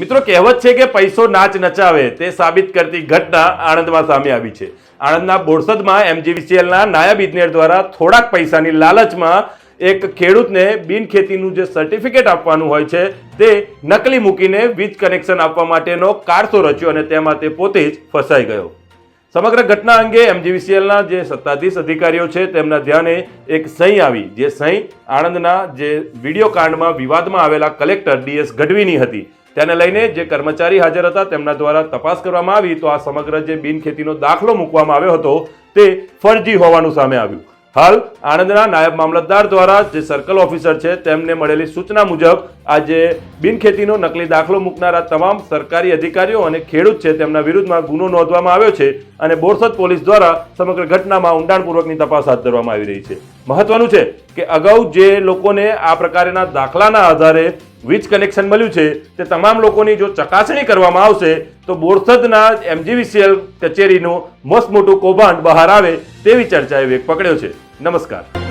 મિત્રો, કહેવત છે કે પૈસો નાચ નચાવે, તે સાબિત કરતી ઘટના આણંદમાં સામે આવી છે. આણંદના બોરસદમાં એમજીવીસીએલના નાયબ ઇજનેર દ્વારા થોડાક પૈસાની લાલચમાં એક ખેડૂતને બિનખેતીનું જે સર્ટિફિકેટ આપવાનું હોય છે, તે નકલી મૂકીને વીજ કનેક્શન આપવા માટેનો કારસો રચ્યો અને તેમાં તે પોતે જ ફસાઈ ગયો. સમગ્ર ઘટના અંગે એમજીવીસીએલના જે સત્તાધીશ અધિકારીઓ છે, તેમના ધ્યાને એક સહી આવી. જે સહી આણંદના જે વીડિયો કાંડમાં વિવાદમાં આવેલા કલેક્ટર ડીએસ ગઢવીની હતી. તેને લઈને જે કર્મચારી હાજર હતા તેમના દ્વારા તપાસ કરવામાં આવી તો આ સમગ્ર જે બિનખેતીનો દાખલો મૂકવામાં આવ્યો હતો તે ફરજી હોવાનું સામે આવ્યું. હાલ આણંદના નાયબ મામલતદાર દ્વારા જે સર્કલ ઓફિસર છે, તેમને મળેલી સૂચના મુજબ આજે બિનખેતીનો નકલી દાખલો મૂકનારા તમામ સરકારી અધિકારીઓ અને ખેડૂત છે, તેમના વિરુદ્ધમાં ગુનો નોંધવામાં આવ્યો છે અને બોરસદ પોલીસ દ્વારા સમગ્ર ઘટનામાં ઊંડાણપૂર્વકની તપાસ હાથ ધરવામાં આવી રહી છે. મહત્વનું છે કે અગાઉ જે લોકોને આ પ્રકારના દાખલાના આધારે વીજ કનેક્શન મળ્યું છે, તે તમામ લોકોની જો ચકાસણી કરવામાં આવશે, તો બોરસદના એમજીવીસીએલ કચેરીનું મસ્ત મોટું કૌભાંડ બહાર આવે તેવી ચર્ચાએ વેગ પકડ્યો છે. નમસ્કાર.